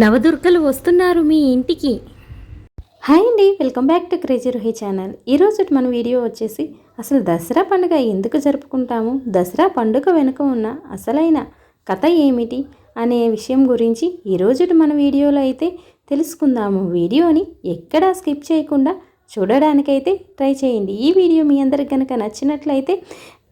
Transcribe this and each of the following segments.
నవదుర్గలు వస్తున్నారు మీ ఇంటికి. హాయ్ అండి welcome back to crazy Rohi channel. ఈరోజు మన వీడియో వచ్చేసి అసలు దసరా పండుగ ఎందుకు జరుపుకుంటాము? దసరా పండుగ వెనుక ఉన్న అసలైన కథ ఏమిటి అనే విషయం గురించి ఈరోజు మన వీడియోలో అయితే తెలుసుకుందాము. వీడియోని ఎక్కడా స్కిప్ చేయకుండా చూడడానికైతే ట్రై చేయండి. ఈ వీడియో మీ అందరికి కనుక నచ్చినట్లయితే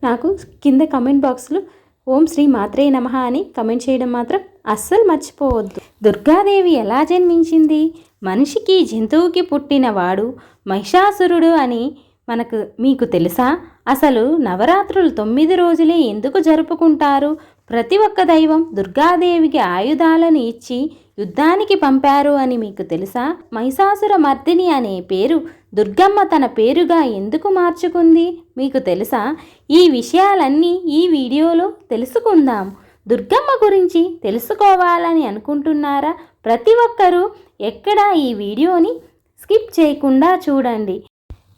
నాకు కింద కమెంట్ బాక్స్లో ఓం శ్రీ మాత్రే నమః అని కమెంట్ చేయడం మాత్రం అస్సలు మర్చిపోవద్దు. దుర్గాదేవి ఎలా జన్మించింది? మనిషికి జంతువుకి పుట్టినవాడు మహిషాసురుడు అని మనకు మీకు తెలుసా? అసలు నవరాత్రులు తొమ్మిది రోజులే ఎందుకు జరుపుకుంటారు? ప్రతి ఒక్క దైవం దుర్గాదేవికి ఆయుధాలను ఇచ్చి యుద్ధానికి పంపారు అని మీకు తెలుసా? మహిషాసుర మర్దిని అనే పేరు దుర్గమ్మ తన పేరుగా ఎందుకు మార్చుకుంది? మీకు తెలుసా? ఈ విషయాలన్నీ ఈ వీడియోలో తెలుసుకుందాం. దుర్గమ్మ గురించి తెలుసుకోవాలని అనుకుంటున్నారా? ప్రతి ఒక్కరూ ఎక్కడా ఈ వీడియోని స్కిప్ చేయకుండా చూడండి.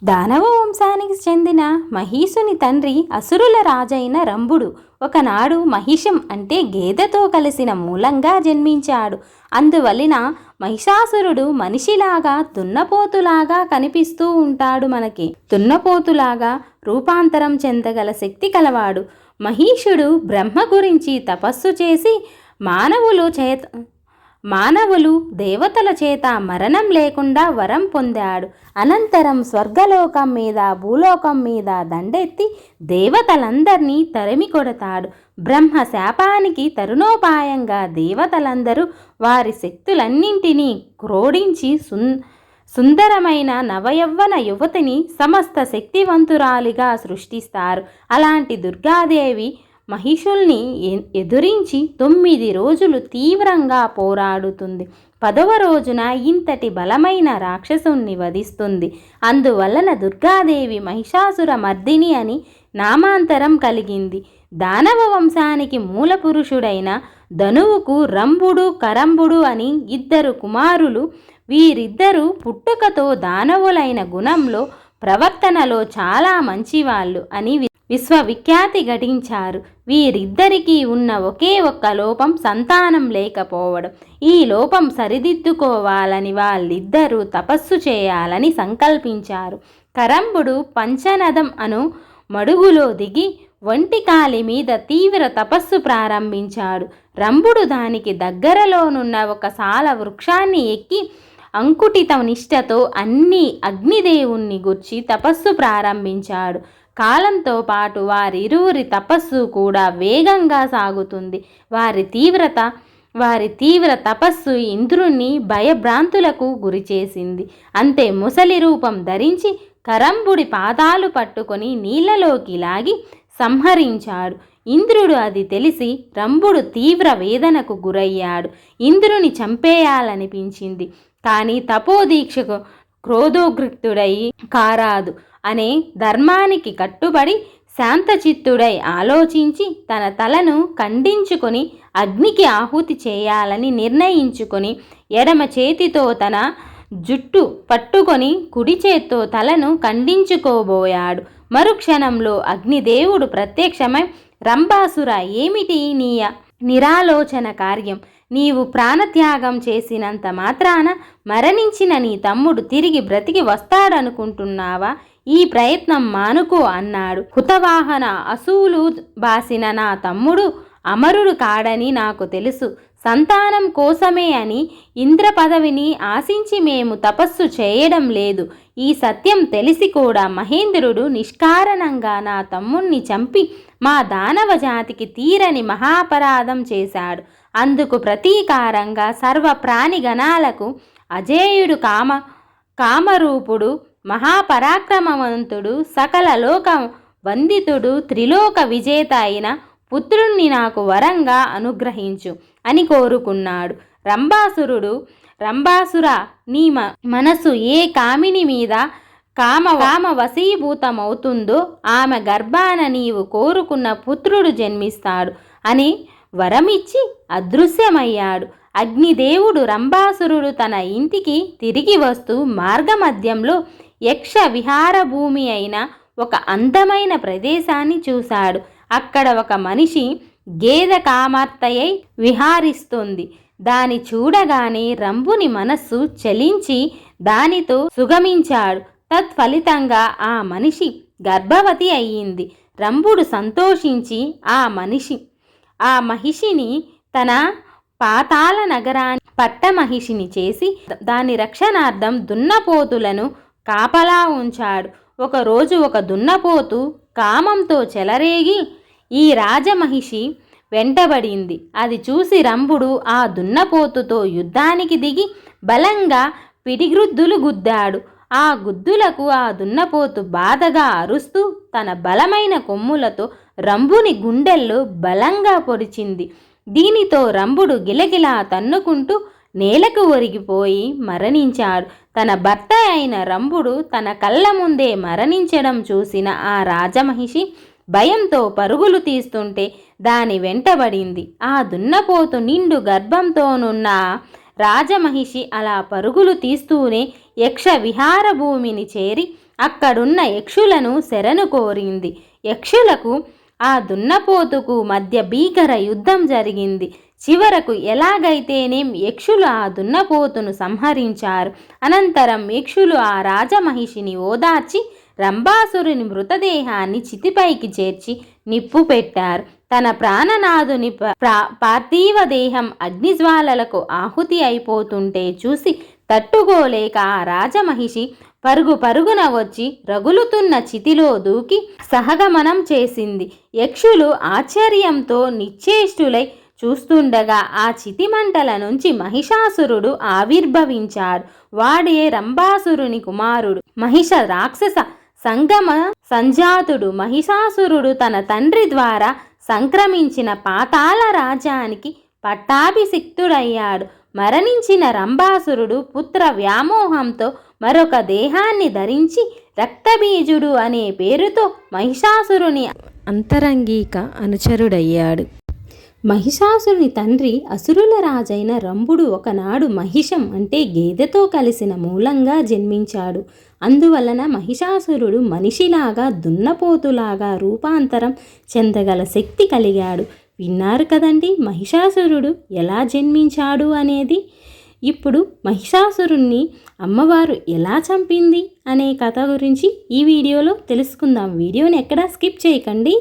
దానవ వంశానికి చెందిన మహీసుని తండ్రి అసురుల రాజైన రంభుడు ఒకనాడు మహిషం అంటే గేదెతో కలిసిన మూలంగా జన్మించాడు. అందువలన మహిషాసురుడు మనిషిలాగా దున్నపోతులాగా కనిపిస్తూ ఉంటాడు మనకి. దున్నపోతులాగా రూపాంతరం చెందగల శక్తి కలవాడు. మహీషుడు బ్రహ్మ గురించి తపస్సు చేసి మానవులు చేత మానవులు దేవతల చేత మరణం లేకుండా వరం పొందాడు. అనంతరం స్వర్గలోకం మీద భూలోకం మీద దండెత్తి దేవతలందరినీ తరిమి కొడతాడు. బ్రహ్మ శాపానికి తరుణోపాయంగా దేవతలందరూ వారి శక్తులన్నింటినీ క్రోడించి సున్ సుందరమైన నవయవ్వన యువతిని సమస్త శక్తివంతురాలిగా సృష్టిస్తారు. అలాంటి దుర్గాదేవి మహిషుల్ని ఎ- ఎదురించి తొమ్మిది రోజులు తీవ్రంగా పోరాడుతుంది. పదవ రోజున ఇంతటి బలమైన రాక్షసుణ్ణి వధిస్తుంది. అందువలన దుర్గాదేవి మహిషాసుర మర్దిని అని నామాంతరం కలిగింది. దానవ వంశానికి మూల పురుషుడైన ధనువుకు రంభుడు కరంబుడు అని ఇద్దరు కుమారులు వీరిద్దరూ పుట్టుకతో దానవులైన గుణంలో ప్రవర్తనలో చాలా మంచివాళ్ళు అని విశ్వవిఖ్యాతి గడించారు వీరిద్దరికీ ఉన్న ఒకే ఒక్క లోపం సంతానం లేకపోవడం. ఈ లోపం సరిదిద్దుకోవాలని వాళ్ళిద్దరూ తపస్సు చేయాలని సంకల్పించారు. కరంబుడు పంచనదం అను మడుగులో దిగి ఒంటి కాలి మీద తీవ్ర తపస్సు ప్రారంభించాడు. రంభుడు దానికి దగ్గరలోనున్న ఒక సాల వృక్షాన్ని ఎక్కి అంకుటిత నిష్టతో అన్ని అగ్నిదేవుణ్ణి గుర్చి తపస్సు ప్రారంభించాడు. కాలంతో పాటు వారిరువురి తపస్సు కూడా వేగంగా సాగుతుంది. వారి తీవ్రత వారి తీవ్ర తపస్సు ఇంద్రుణ్ణి భయభ్రాంతులకు గురిచేసింది అంతే ముసలి రూపం ధరించి కరంబుడి పాదాలు పట్టుకొని నీళ్ళలోకి లాగి సంహరించాడు. ఇంద్రుడు అది తెలిసి రంభుడు తీవ్ర వేదనకు గురయ్యాడు. ఇంద్రుని చంపేయాలనిపించింది. కానీ తపోదీక్షకు క్రోధోగ్రిక్తుడై కారాదు అనే ధర్మానికి కట్టుబడి శాంతచిత్తుడై ఆలోచించి తన తలను ఖండించుకొని అగ్నికి ఆహుతి చేయాలని నిర్ణయించుకొని ఎడమ చేతితో తన జుట్టు పట్టుకొని కుడి చేత్తో తలను ఖండించుకోబోయాడు. మరుక్షణంలో అగ్నిదేవుడు ప్రత్యక్షమై రంభాసుర ఏమిటి నీ నిరాలోచన కార్యం? నీవు ప్రాణత్యాగం చేసినంత మాత్రాన మరణించిన నీ తమ్ముడు తిరిగి బ్రతికి వస్తాడనుకుంటున్నావా? ఈ ప్రయత్నం మానుకో అన్నాడు. హుతవాహన అసూలు బాసిన నా తమ్ముడు అమరుడు కాడని నాకు తెలుసు. సంతానం కోసమే అని ఇంద్ర పదవిని ఆశించి మేము తపస్సు చేయడం లేదు. ఈ సత్యం తెలిసి కూడా మహేంద్రుడు నిష్కారణంగా నా తమ్ముణ్ణి చంపి మా దానవ జాతికి తీరని మహాపరాధం చేశాడు. అందుకు ప్రతీకారంగా సర్వ ప్రాణిగణాలకు అజేయుడు కామ కామరూపుడు మహాపరాక్రమవంతుడు సకల లోక వందితుడు త్రిలోక విజేత అయిన పుత్రుణ్ణి నాకు వరంగా అనుగ్రహించు అని కోరుకున్నాడు. రంభాసురుడు రంభాసుర నీ మ మనసు ఏ కామిని మీద కామ కామ వశీభూతమవుతుందో ఆమె గర్భాన నీవు కోరుకున్న పుత్రుడు జన్మిస్తాడు అని వరమిచ్చి అదృశ్యమయ్యాడు. అగ్నిదేవుడు రంభాసురుడు తన ఇంటికి తిరిగి వస్తూ మార్గమధ్యంలో యక్ష విహార భూమి అయిన ఒక అందమైన ప్రదేశాన్ని చూశాడు. అక్కడ ఒక మనిషి గేద కామర్తయ్యై విహారిస్తుంది. దాని చూడగానే రంభుని మనస్సు చలించి దానితో సుగమించాడు. తత్ఫలితంగా ఆ మనిషి గర్భవతి అయ్యింది. రంభుడు సంతోషించి ఆ మనిషి ఆ మహిషిని తన పాతాల నగరాన్ని పట్టమహిషిని చేసి దాని రక్షణార్థం దున్నపోతులను కాపలా ఉంచాడు. ఒకరోజు ఒక దున్నపోతు కామంతో చెలరేగి ఈ రాజమహిషి వెంటబడింది. అది చూసి రంభుడు ఆ దున్నపోతుతో యుద్ధానికి దిగి బలంగా పిడిగ్రుద్దులు గుద్దాడు. ఆ గుద్దులకు ఆ దున్నపోతు బాధగా అరుస్తూ తన బలమైన కొమ్ములతో రంభుని గుండెల్లో బలంగా పొడిచింది. దీనితో రంభుడు గిలగిలా తన్నుకుంటూ నేలకు ఒరిగిపోయి మరణించాడు. తన భర్త అయిన రంభుడు తన కళ్ళ ముందే మరణించడం చూసిన ఆ రాజమహిషి భయంతో పరుగులు తీస్తుంటే దాని వెంటబడింది. ఆ దున్నపోతు నిండు గర్భంతోనున్న రాజమహిషి అలా పరుగులు తీస్తూనే యక్ష విహార భూమిని చేరి అక్కడున్న యక్షులను శరణు కోరింది. యక్షులకు ఆ దున్నపోతుకు మధ్య భీకర యుద్ధం జరిగింది. చివరకు ఎలాగైతేనేం యక్షులు ఆ దున్నపోతును సంహరించారు. అనంతరం యక్షులు ఆ రాజమహిషిని ఓదార్చి రంభాసురుని మృతదేహాన్ని చితిపైకి చేర్చి నిప్పు పెట్టారు. తన ప్రాణనాథుని పార్థివ దేహం అగ్నిజ్వాలలకు ఆహుతి అయిపోతుంటే చూసి తట్టుకోలేక ఆ రాజమహిషి పరుగు పరుగున వచ్చి రగులుతున్న చితిలో దూకి సహగమనం చేసింది. యక్షులు ఆశ్చర్యంతో నిశ్చేష్టులై చూస్తుండగా ఆ చితిమంటల నుంచి మహిషాసురుడు ఆవిర్భవించాడు. వాడే రంభాసురుని కుమారుడు మహిష రాక్షస సంగమ సంజాతుడు మహిషాసురుడు తన తండ్రి ద్వారా సంక్రమించిన పాతాల రాజ్యానికి పట్టాభిషిక్తుడయ్యాడు. మరణించిన రంభాసురుడు పుత్ర వ్యామోహంతో మరొక దేహాన్ని ధరించి రక్తబీజుడు అనే పేరుతో మహిషాసురుని అంతరంగిక అనుచరుడయ్యాడు. మహిషాసురుని తండ్రి అసురుల రాజైన రంభుడు ఒకనాడు మహిషం అంటే గేదెతో కలిసిన మూలంగా జన్మించాడు. అందువలన మహిషాసురుడు మనిషిలాగా దున్నపోతులాగా రూపాంతరం చెందగల శక్తి కలిగాడు. విన్నారు కదండి మహిషాసురుడు ఎలా జన్మించాడు అనేది. ఇప్పుడు మహిషాసురుణ్ణి అమ్మవారు ఎలా చంపింది అనే కథ గురించి ఈ వీడియోలో తెలుసుకుందాం. వీడియోని ఎక్కడా స్కిప్ చేయకండి.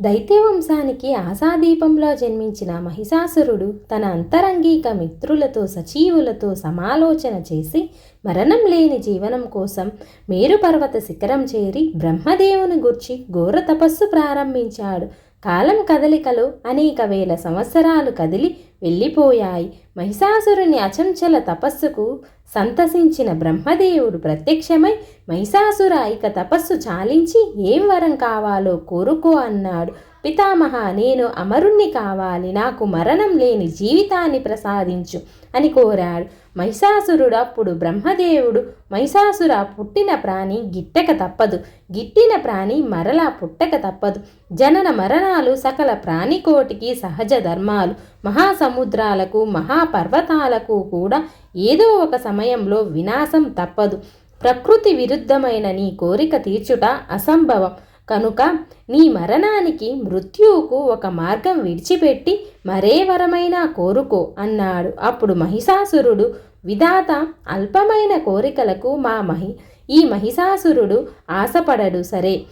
దైత్యవంశానికి ఆశాదీపంలో జన్మించిన మహిషాసురుడు తన అంతరంగిక మిత్రులతో సచీవులతో సమాలోచన చేసి మరణం లేని జీవనం కోసం మేరుపర్వత శిఖరం చేరి బ్రహ్మదేవుని గుర్చి ఘోర తపస్సు ప్రారంభించాడు. కాలం కదలికలు అనేక వేల సంవత్సరాలు కదిలి వెళ్ళిపోయాయి. మహిషాసురుని అచంచల తపస్సుకు సంతసించిన బ్రహ్మదేవుడు ప్రత్యక్షమై మహిషాసుర ఇక తపస్సు చాలించి ఏం వరం కావాలో కోరుకో అన్నాడు. పితామహ నేను అమరుణ్ణి కావాలి. నాకు మరణం లేని జీవితాన్ని ప్రసాదించు అని కోరాడు. మహిషాసురుడు అప్పుడు బ్రహ్మదేవుడు మహిషాసుర పుట్టిన ప్రాణి గిట్టక తప్పదు. గిట్టిన ప్రాణి మరలా పుట్టక తప్పదు. జనన మరణాలు సకల ప్రాణికోటికి సహజ ధర్మాలు. మహాసముద్రాలకు మహాపర్వతాలకు కూడా ఏదో ఒక సమయంలో వినాశం తప్పదు. ప్రకృతి విరుద్ధమైన నీ కోరిక తీర్చుట అసంభవం. కనుక నీ మరణానికి మృత్యువుకు ఒక మార్గం విడిచిపెట్టి మరే వరమైనా కోరుకో అన్నాడు. అప్పుడు మహిషాసురుడు విధాత అల్పమైన కోరికలకు మా మహి ఈ మహిషాసురుడు ఆశపడడు. సరే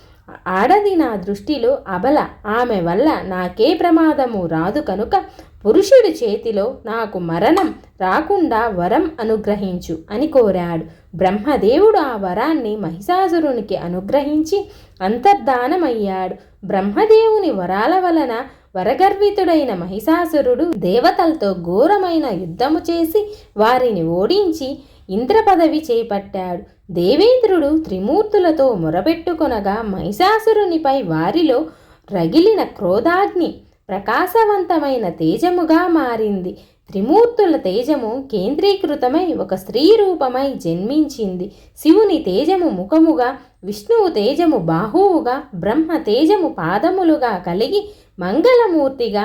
ఆడది నా దృష్టిలో అబల. ఆమె వల్ల నాకే ప్రమాదము రాదు కనుక పురుషుడి చేతిలో నాకు మరణం రాకుండా వరం అనుగ్రహించు అని కోరాడు. బ్రహ్మదేవుడు ఆ వరాన్ని మహిషాసురునికి అనుగ్రహించి అంతర్ధానమయ్యాడు. బ్రహ్మదేవుని వరాల వలన వరగర్వితుడైన మహిషాసురుడు దేవతలతో ఘోరమైన యుద్ధము చేసి వారిని ఓడించి ఇంద్ర పదవి చేపట్టాడు. దేవేంద్రుడు త్రిమూర్తులతో మొరబెట్టుకొనగా మహిషాసురునిపై వారిలో రగిలిన క్రోధాగ్ని ప్రకాశవంతమైన తేజముగా మారింది. త్రిమూర్తుల తేజము కేంద్రీకృతమై ఒక స్త్రీ రూపమై జన్మించింది. శివుని తేజము ముఖముగా విష్ణువు తేజము బాహువుగా బ్రహ్మ తేజము పాదములుగా కలిగి మంగళమూర్తిగా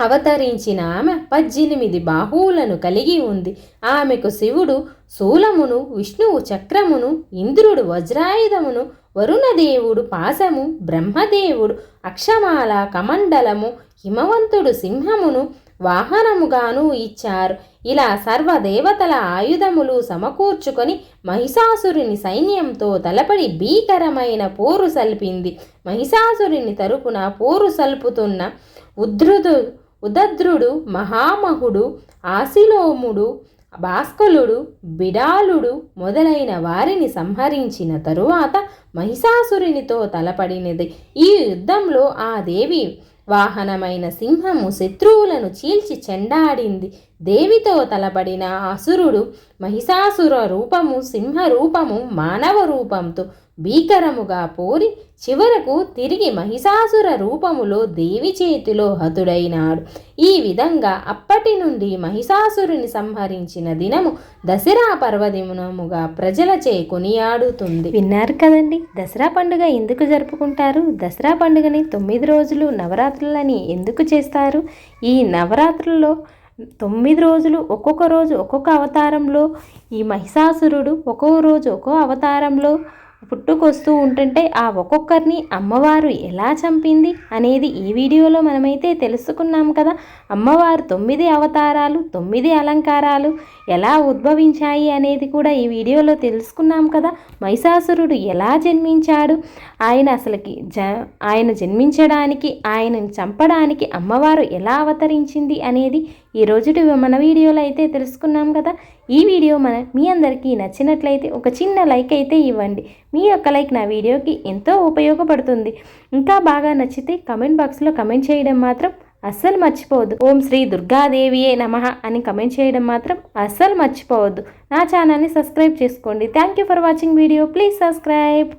అవతరించిన ఆమె పద్దెనిమిది బాహువులను కలిగి ఉంది. ఆమెకు శివుడు శూలమును విష్ణువు చక్రమును ఇంద్రుడు వజ్రాయుధమును వరుణదేవుడు పాశము బ్రహ్మదేవుడు అక్షమాల కమండలము హిమవంతుడు సింహమును వాహనముగాను ఇచ్చారు. ఇలా సర్వదేవతల ఆయుధములు సమకూర్చుకొని మహిషాసురుని సైన్యంతో తలపడి భీకరమైన పోరు సల్పింది. మహిషాసురుని తరపున పోరు సల్పుతున్న ఉద్ధృతు ఉదద్రుడు మహామహుడు ఆశిలోముడు భాస్కలుడు బిడాలుడు మొదలైన వారిని సంహరించిన తరువాత మహిషాసురునితో తలపడినది. ఈ యుద్ధంలో ఆ దేవి వాహనమైన సింహము శత్రువులను చీల్చి చెండాడింది. దేవితో తలబడిన అసురుడు మహిషాసుర రూపము సింహ రూపము మానవ రూపంతో భీకరముగా పోరి చివరకు తిరిగి మహిషాసుర రూపములో దేవి చేతిలో హతుడైనాడు. ఈ విధంగా అప్పటి నుండి మహిషాసురుని సంహరించిన దినము దసరా పర్వదినముగా ప్రజలచే కొనియాడుతుంది. విన్నారు కదండి దసరా పండుగ ఎందుకు జరుపుకుంటారు? దసరా పండుగని తొమ్మిది రోజులు నవరాత్రులని ఎందుకు చేస్తారు? ఈ నవరాత్రుల్లో తొమ్మిది రోజులు ఒక్కొక్క రోజు ఒక్కొక్క అవతారంలో ఈ మహిషాసురుడు ఒక్కొక్క రోజు ఒక్కో అవతారంలో పుట్టుకొస్తూ ఉంటుంటే ఆ ఒక్కొక్కరిని అమ్మవారు ఎలా చంపింది అనేది ఈ వీడియోలో మనమైతే తెలుసుకున్నాం కదా. అమ్మవారు తొమ్మిది అవతారాలు తొమ్మిది అలంకారాలు ఎలా ఉద్భవించాయి అనేది కూడా ఈ వీడియోలో తెలుసుకున్నాం కదా. మహిషాసురుడు ఎలా జన్మించాడు? ఆయన అసలుకి జ ఆయన జన్మించడానికి ఆయనను చంపడానికి అమ్మవారు ఎలా అవతరించింది అనేది ఈ రోజుటి మన వీడియోలో అయితే తెలుసుకున్నాం కదా. ఈ వీడియో మన మీ అందరికీ నచ్చినట్లయితే ఒక చిన్న లైక్ అయితే ఇవ్వండి. మీ యొక్క లైక్ నా వీడియోకి ఎంతో ఉపయోగపడుతుంది. ఇంకా బాగా నచ్చితే కమెంట్ బాక్స్లో కమెంట్ చేయడం మాత్రం అస్సలు మర్చిపోవద్దు. ఓం శ్రీ దుర్గాదేవియే నమః అని కమెంట్ చేయడం మాత్రం అస్సలు మర్చిపోవద్దు. నా ఛానల్ని సబ్స్క్రైబ్ చేసుకోండి. Thank you for watching video. Please subscribe.